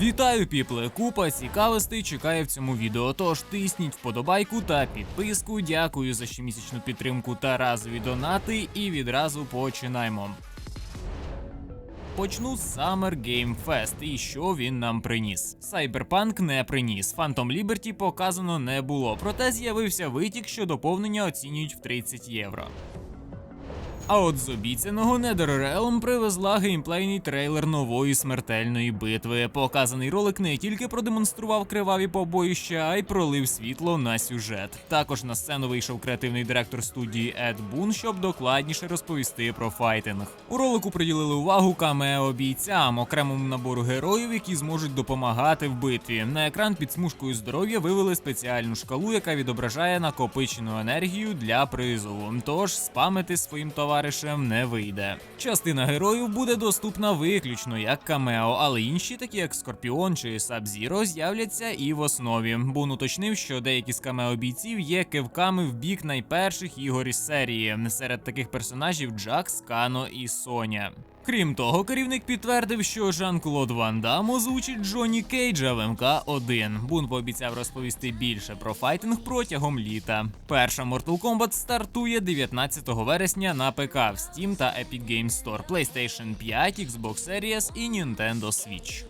Вітаю, піпле! Купа цікавостей чекає в цьому відео. Тож тисніть вподобайку та підписку. Дякую за щомісячну підтримку та разові донати. І відразу починаємо. Почну з Summer Game Fest і що він нам приніс. Cyberpunk не приніс, Phantom Liberty показано не було, проте з'явився витік, що доповнення оцінюють в 30 євро. А от з обіцяного NetherRealm привезла геймплейний трейлер нової смертельної битви. Показаний ролик не тільки продемонстрував криваві побоїща, а й пролив світло на сюжет. Також на сцену вийшов креативний директор студії Ед Бун, щоб докладніше розповісти про файтинг. У ролику приділили увагу камео бійцям, окремому набору героїв, які зможуть допомагати в битві. На екран під смужкою здоров'я вивели спеціальну шкалу, яка відображає накопичену енергію для призову. Тож спамити своїм товаришем не вийде. Частина героїв буде доступна виключно як камео, але інші, такі як Скорпіон чи Сабзіро, з'являться і в основі. Бун уточнив, що деякі з камео бійців є кивками в бік найперших ігор із серії. Серед таких персонажів Джакс, Кано і Соня. Крім того, керівник підтвердив, що Жан-Клод Ван Дам озвучить Джонні Кейджа в МК-1. Бун пообіцяв розповісти більше про файтинг протягом літа. Перша Mortal Kombat стартує 19 вересня на ПК в Steam та Epic Games Store, PlayStation 5, Xbox Series і Nintendo Switch.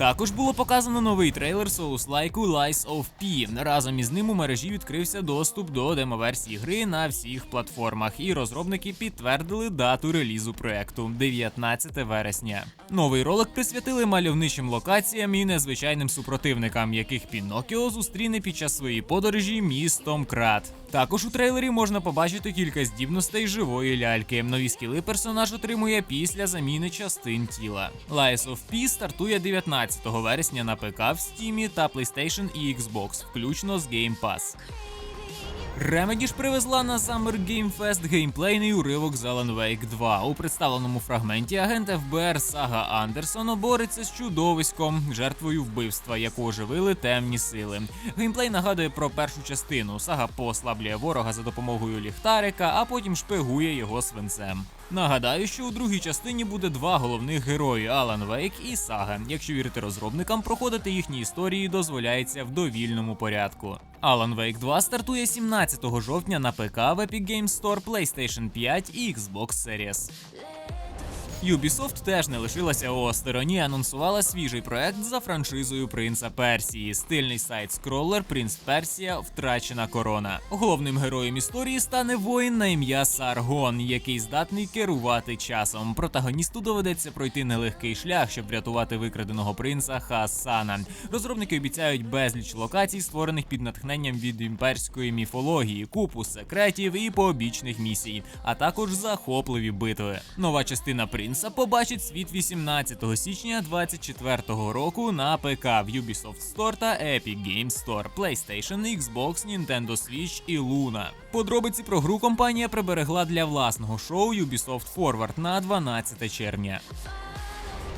Також було показано новий трейлер Souls-like Lies of P. Разом із ним у мережі відкрився доступ до демоверсії гри на всіх платформах, і розробники підтвердили дату релізу проекту 19 вересня. Новий ролик присвятили мальовничим локаціям і незвичайним супротивникам, яких Пінокіо зустріне під час своєї подорожі містом Крат. Також у трейлері можна побачити кілька здібностей живої ляльки. Нові скіли персонаж отримує після заміни частин тіла. Lies of P стартує 19 вересня на ПК в Steam та PlayStation і Xbox, включно з Game Pass. Remedy ж привезла на Summer Game Fest геймплейний уривок з Alan Wake 2. У представленому фрагменті агент ФБР Сага Андерсона бореться з чудовиськом, жертвою вбивства, яку оживили темні сили. Геймплей нагадує про першу частину. Сага послаблює ворога за допомогою ліхтарика, а потім шпигує його свинцем. Нагадаю, що у другій частині буде два головних герої Алан Вейк і Сага. Якщо вірити розробникам, проходити їхні історії дозволяється в довільному порядку. Alan Wake 2 стартує 17 жовтня на ПК в Epic Games Store, PlayStation 5 і Xbox Series. Ubisoft теж не лишилася осторонь і анонсувала свіжий проект за франшизою Принца Персії. Стильний сайт скролер Принц Персія Втрачена корона. Головним героєм історії стане воїн на ім'я Саргон, який здатний керувати часом. Протагоністу доведеться пройти нелегкий шлях, щоб врятувати викраденого принца Хасана. Розробники обіцяють безліч локацій, створених під натхненням від імперської міфології, купу секретів і побічних місій, а також захопливі битви. Нова частина Принца побачить світ 18 січня 2024 року на ПК в Ubisoft Store та Epic Games Store, PlayStation, Xbox, Nintendo Switch і Luna. Подробиці про гру компанія приберегла для власного шоу Ubisoft Forward на 12 червня.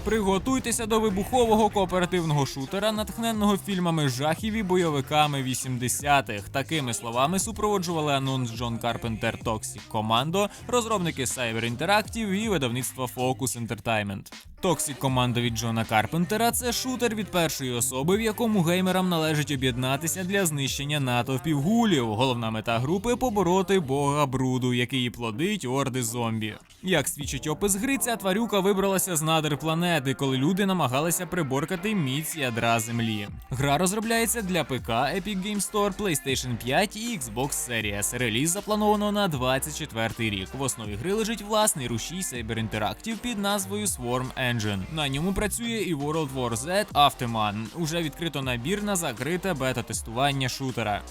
Приготуйтеся до вибухового кооперативного шутера, натхненного фільмами жахів і бойовиками 80-х. Такими словами супроводжували анонс Джон Карпентер Toxic Commando, розробники Cyber Interactive і видавництво Focus Entertainment. Toxic Commando від Джона Карпентера це шутер від першої особи, в якому геймерам належить об'єднатися для знищення натовпів гулів. Головна мета групи побороти бога бруду, який плодить орди зомбі. Як свідчить опис гри, ця тварюка вибралася з надр планети, коли люди намагалися приборкати міць ядра землі. Гра розробляється для ПК, Epic Games Store, PlayStation 5 і Xbox Series. Реліз заплановано на 24 рік. В основі гри лежить власний рушій Cyber Interactive під назвою Swarm Engine. На ньому працює і World War Z Afterman. Уже відкрито набір на закрите бета-тестування шутера.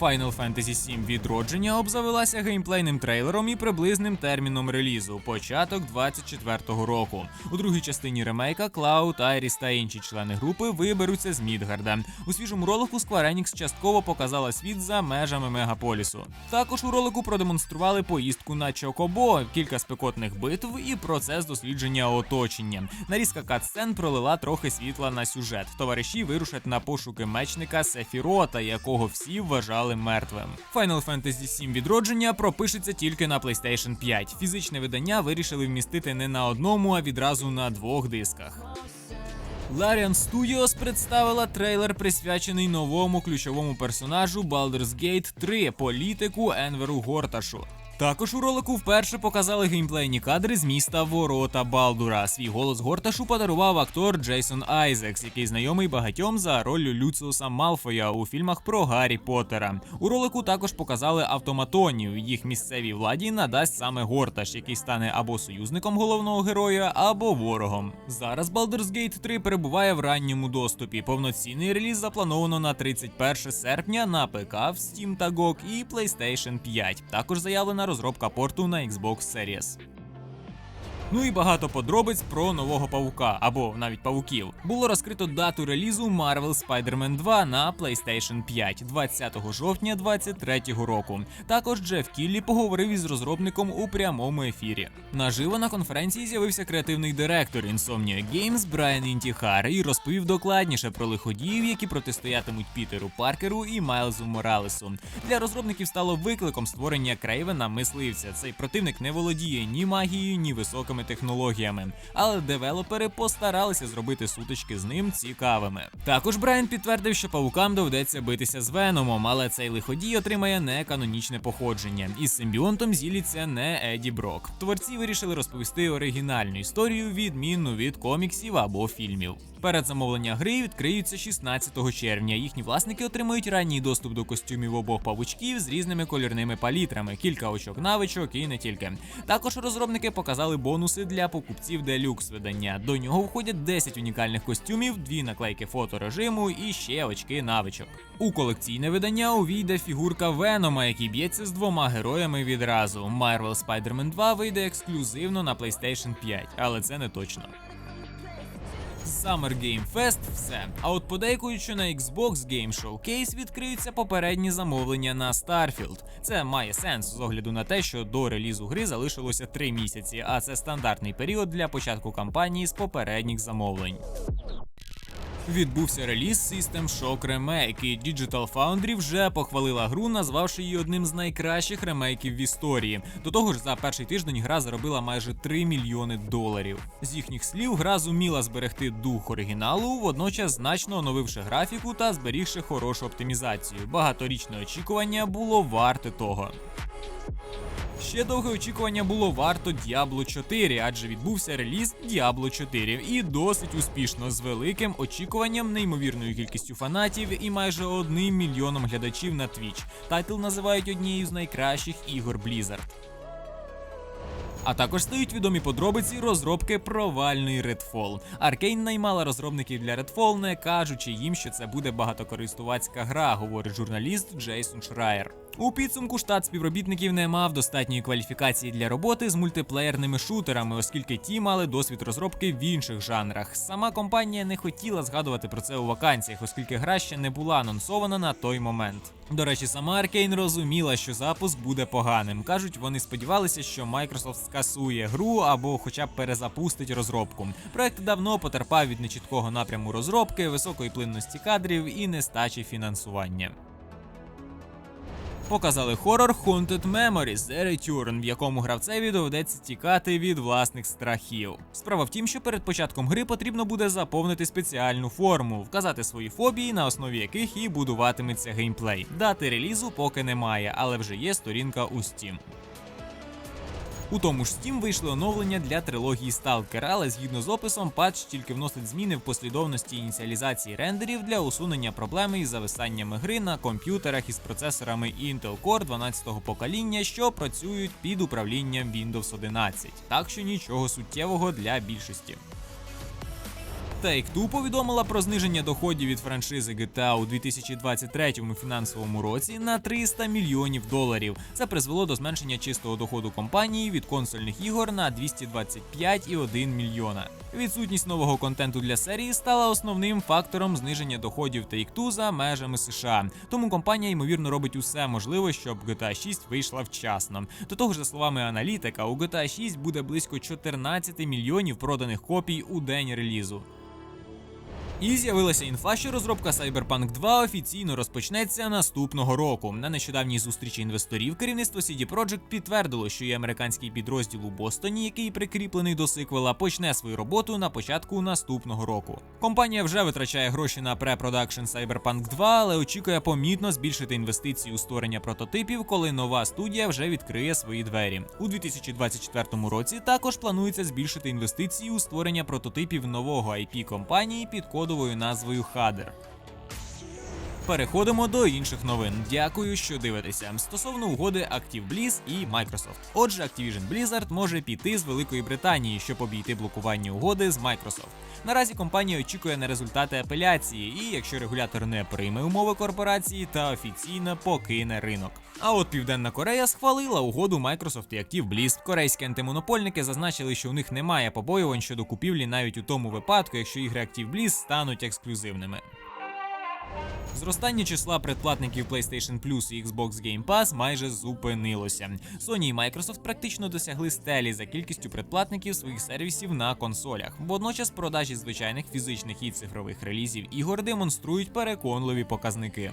Final Fantasy VII відродження обзавелася геймплейним трейлером і приблизним терміном релізу початок 24-го року. У другій частині ремейка Клауд, Айріс та інші члени групи виберуться з Мідгарда. У свіжому ролику Square Enix частково показала світ за межами мегаполісу. Також у ролику продемонстрували поїздку на Чокобо, кілька спекотних битв і процес дослідження оточення. Нарізка катсцен пролила трохи світла на сюжет. Товариші вирушать на пошуки мечника Сефірота, якого всі вважали вважали мертвим. Final Fantasy VII відродження пропишеться тільки на PlayStation 5. Фізичне видання вирішили вмістити не на одному, а відразу на двох дисках. Larian Studios представила трейлер, присвячений новому ключовому персонажу Baldur's Gate 3 політику Енверу Горташу. Також у ролику вперше показали геймплейні кадри з міста Ворота Балдура. Свій голос Горташу подарував актор Джейсон Айзекс, який знайомий багатьом за роллю Люциуса Малфоя у фільмах про Гаррі Поттера. У ролику також показали автоматонів. Їх місцевій владі надасть саме Горташ, який стане або союзником головного героя, або ворогом. Зараз Baldur's Gate 3 перебуває в ранньому доступі. Повноцінний реліз заплановано на 31 серпня на ПК, в Steam та GOG і PlayStation 5. Також заявлена розробка порту на Xbox Series. Ну і багато подробиць про нового павука або навіть павуків. Було розкрито дату релізу Marvel Spider-Man 2 на PlayStation 5 20 жовтня 2023 року. Також Джеф Кіллі поговорив із розробником у прямому ефірі. Наживо на конференції з'явився креативний директор Insomnia Games Брайан Інтіхар і розповів докладніше про лиходіїв, які протистоятимуть Пітеру Паркеру і Майлзу Моралесу. Для розробників стало викликом створення Крейвена мисливця. Цей противник не володіє ні магією, ні високими технологіями, але девелопери постаралися зробити сутички з ним цікавими. Також Брайан підтвердив, що павукам доведеться битися з Веномом, але цей лиходій отримає неканонічне походження. Із симбіонтом зіліться не Еді Брок. Творці вирішили розповісти оригінальну історію, відмінну від коміксів або фільмів. Передзамовлення гри відкриються 16 червня. Їхні власники отримують ранній доступ до костюмів обох павучків з різними кольорними палітрами, кілька очок навичок і не тільки. Також розробники показали бонуси для покупців делюкс видання. До нього входять 10 унікальних костюмів, дві наклейки фоторежиму і ще очки навичок. У колекційне видання увійде фігурка Венома, який б'ється з двома героями відразу. Marvel Spider-Man 2 вийде ексклюзивно на PlayStation 5, але це не точно. Summer Game Fest – все. А от подейкуючи на Xbox Game Showcase відкриються попередні замовлення на Starfield. Це має сенс з огляду на те, що до релізу гри залишилося 3 місяці, а це стандартний період для початку кампанії з попередніх замовлень. Відбувся реліз System Shock Remake, і Digital Foundry вже похвалила гру, назвавши її одним з найкращих ремейків в історії. До того ж, за перший тиждень гра заробила майже 3 мільйони доларів. З їхніх слів, гра зуміла зберегти дух оригіналу, водночас значно оновивши графіку та зберігши хорошу оптимізацію. Багаторічне очікування було варте того. Ще довге очікування було варто Diablo 4, адже відбувся реліз Diablo 4 і досить успішно з великим очікуванням, неймовірною кількістю фанатів і майже одним мільйоном глядачів на Twitch. Тайтл називають однією з найкращих ігор Blizzard. А також стають відомі подробиці розробки провальної Redfall. Arkane наймала розробників для Redfall, не кажучи їм, що це буде багатокористувацька гра, говорить журналіст Джейсон Шрайер. У підсумку штат співробітників не мав достатньої кваліфікації для роботи з мультиплеєрними шутерами, оскільки ті мали досвід розробки в інших жанрах. Сама компанія не хотіла згадувати про це у вакансіях, оскільки гра ще не була анонсована на той момент. До речі, сама Arkane розуміла, що запуск буде поганим. кажуть, вони сподівалися, що Microsoft скасує гру або хоча б перезапустить розробку. Проект давно потерпав від нечіткого напряму розробки, високої плинності кадрів і нестачі фінансування. Показали хорор Haunted Memories The Return, в якому гравцеві доведеться тікати від власних страхів. Справа в тім, що перед початком гри потрібно буде заповнити спеціальну форму, вказати свої фобії, на основі яких і будуватиметься геймплей. Дати релізу поки немає, але вже є сторінка у Steam. У тому ж Steam вийшло оновлення для трилогії Stalker, але згідно з описом, патч тільки вносить зміни в послідовності ініціалізації рендерів для усунення проблеми із зависаннями гри на комп'ютерах із процесорами Intel Core 12-го покоління, що працюють під управлінням Windows 11. Так що нічого суттєвого для більшості. Take-Two повідомила про зниження доходів від франшизи GTA у 2023 фінансовому році на 300 мільйонів доларів. Це призвело до зменшення чистого доходу компанії від консольних ігор на 225,1 мільйона. Відсутність нового контенту для серії стала основним фактором зниження доходів Take-Two за межами США. Тому компанія ймовірно робить усе можливе, щоб GTA 6 вийшла вчасно. До того ж, за словами аналітика, у GTA 6 буде близько 14 мільйонів проданих копій у день релізу. І з'явилася інфа, що розробка Cyberpunk 2 офіційно розпочнеться наступного року. На нещодавній зустрічі інвесторів керівництво CD Projekt підтвердило, що є американський підрозділ у Бостоні, який прикріплений до сиквела, почне свою роботу на початку наступного року. Компанія вже витрачає гроші на препродакшн Cyberpunk 2, але очікує помітно збільшити інвестиції у створення прототипів, коли нова студія вже відкриє свої двері. У 2024 році також планується збільшити інвестиції у створення прототипів нового IP компанії під кодовою назвою Hader. Переходимо до інших новин. Дякую, що дивитеся. Стосовно угоди ActiveBliss і Microsoft. Отже, Activision Blizzard може піти з Великої Британії, щоб обійти блокування угоди з Microsoft. Наразі компанія очікує на результати апеляції, і якщо регулятор не прийме умови корпорації, та офіційно покине ринок. А от Південна Корея схвалила угоду Microsoft і ActiveBliss. Корейські антимонопольники зазначили, що у них немає побоювань щодо купівлі навіть у тому випадку, якщо ігри ActiveBliss стануть ексклюзивними. Зростання числа предплатників PlayStation Plus і Xbox Game Pass майже зупинилося. Sony і Microsoft практично досягли стелі за кількістю предплатників своїх сервісів на консолях. Водночас продажі звичайних фізичних і цифрових релізів ігор демонструють переконливі показники.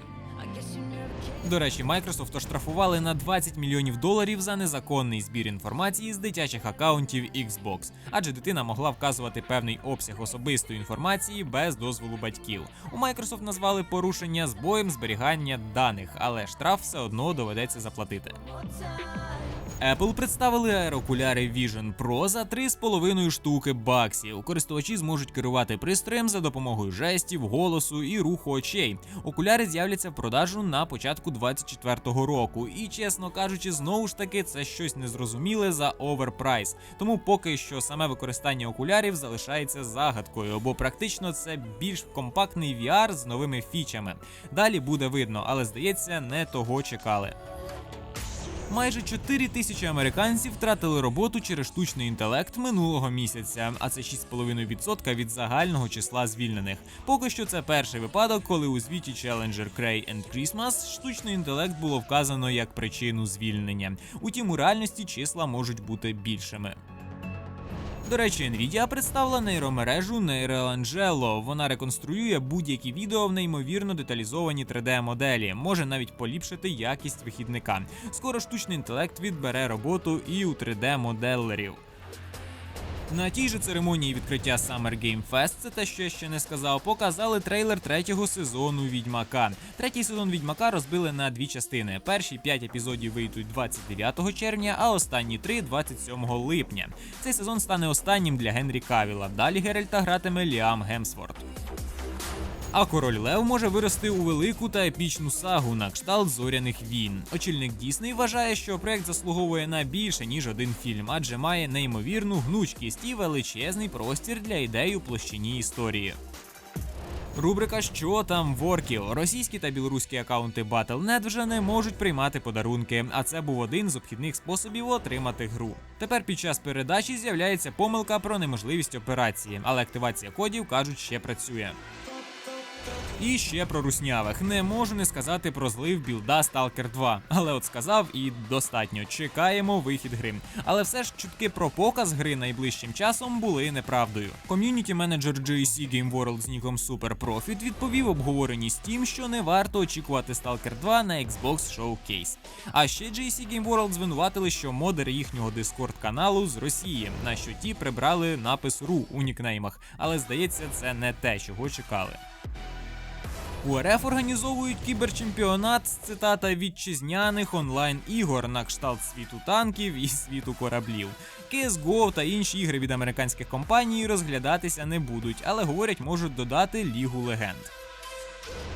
До речі, Microsoft оштрафували на 20 мільйонів доларів за незаконний збір інформації з дитячих акаунтів Xbox, адже дитина могла вказувати певний обсяг особистої інформації без дозволу батьків. У Microsoft назвали порушення збоєм зберігання даних, але штраф все одно доведеться заплатити. Apple представили аерокуляри Vision Pro за 3,5 штуки баксів. Користувачі зможуть керувати пристроєм за допомогою жестів, голосу і руху очей. Окуляри з'являться в продажу на початку 2024 року. І, чесно кажучи, знову ж таки це щось незрозуміле за оверпрайс. Тому поки що саме використання окулярів залишається загадкою, бо практично це більш компактний VR з новими фічами. Далі буде видно, але здається, не того чекали. Майже 4 тисячі американців втратили роботу через штучний інтелект минулого місяця, а це 6,5% від загального числа звільнених. Поки що це перший випадок, коли у звіті Challenger Cray and Christmas штучний інтелект було вказано як причину звільнення. Утім, у реальності числа можуть бути більшими. До речі, Nvidia представила нейромережу NeuroAngelo. Вона реконструює будь-які відео в неймовірно деталізовані 3D-моделі, може навіть поліпшити якість вихідника. Скоро штучний інтелект відбере роботу і у 3D-моделерів. На тій же церемонії відкриття Summer Game Fest, це те, що я ще не сказав, показали трейлер третього сезону Відьмака. Третій сезон Відьмака розбили на дві частини. Перші п'ять епізодів вийдуть 29 червня, а останні три 27 липня. Цей сезон стане останнім для Генрі Кавіла. Далі Геральта гратиме Ліам Гемсворт. А король Лев може вирости у велику та епічну сагу на кшталт зоряних війн. Очільник Дісней вважає, що проект заслуговує на більше ніж один фільм, адже має неймовірну гнучкість і величезний простір для ідей у площині історії. Рубрика Що там в орків? Російські та білоруські акаунти Battle.net вже не можуть приймати подарунки, а це був один з обхідних способів отримати гру. Тепер під час передачі з'являється помилка про неможливість операції, але активація кодів кажуть ще працює. І ще про руснявих. Не можу не сказати про злив білда Stalker 2. Але от сказав і достатньо. Чекаємо вихід гри. Але все ж чутки про показ гри найближчим часом були неправдою. Ком'юніті менеджер GSC Game World з ніком Super Profit відповів обговоренні Steam, що не варто очікувати Stalker 2 на Xbox Showcase. А ще GSC Game World звинуватили, що модер їхнього Discord каналу з Росії, на що ті прибрали напис RU у нікнеймах. Але здається, це не те, чого чекали. У РФ організовують кіберчемпіонат з цитата вітчизняних онлайн ігор на кшталт світу танків і світу кораблів. CSGO та інші ігри від американських компаній розглядатися не будуть, але говорять, можуть додати Лігу легенд.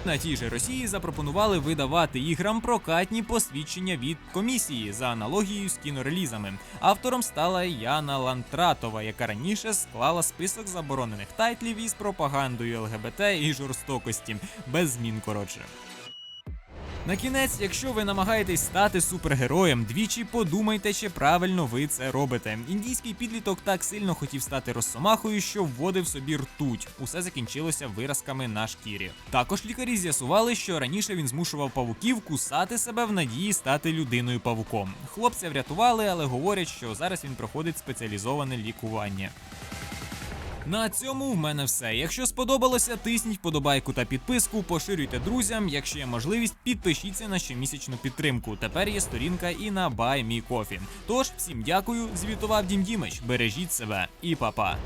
На тій же Росії запропонували видавати іграм прокатні посвідчення від комісії за аналогією з кінорелізами. Автором стала Яна Лантратова, яка раніше склала список заборонених тайтлів із пропагандою ЛГБТ і жорстокості, без змін коротше. На кінець, якщо ви намагаєтесь стати супергероєм, двічі подумайте, чи правильно ви це робите. Індійський підліток так сильно хотів стати росомахою, що вводив собі ртуть. Усе закінчилося виразками на шкірі. Також лікарі з'ясували, що раніше він змушував павуків кусати себе в надії стати людиною павуком. Хлопця врятували, але говорять, що зараз він проходить спеціалізоване лікування. На цьому в мене все. Якщо сподобалося, тисніть вподобайку та підписку, поширюйте друзям. Якщо є можливість, підпишіться на щомісячну підтримку. Тепер є сторінка і на BuyMeCoffee. Тож всім дякую. Звітував Дім Дімич. Бережіть себе і па-па.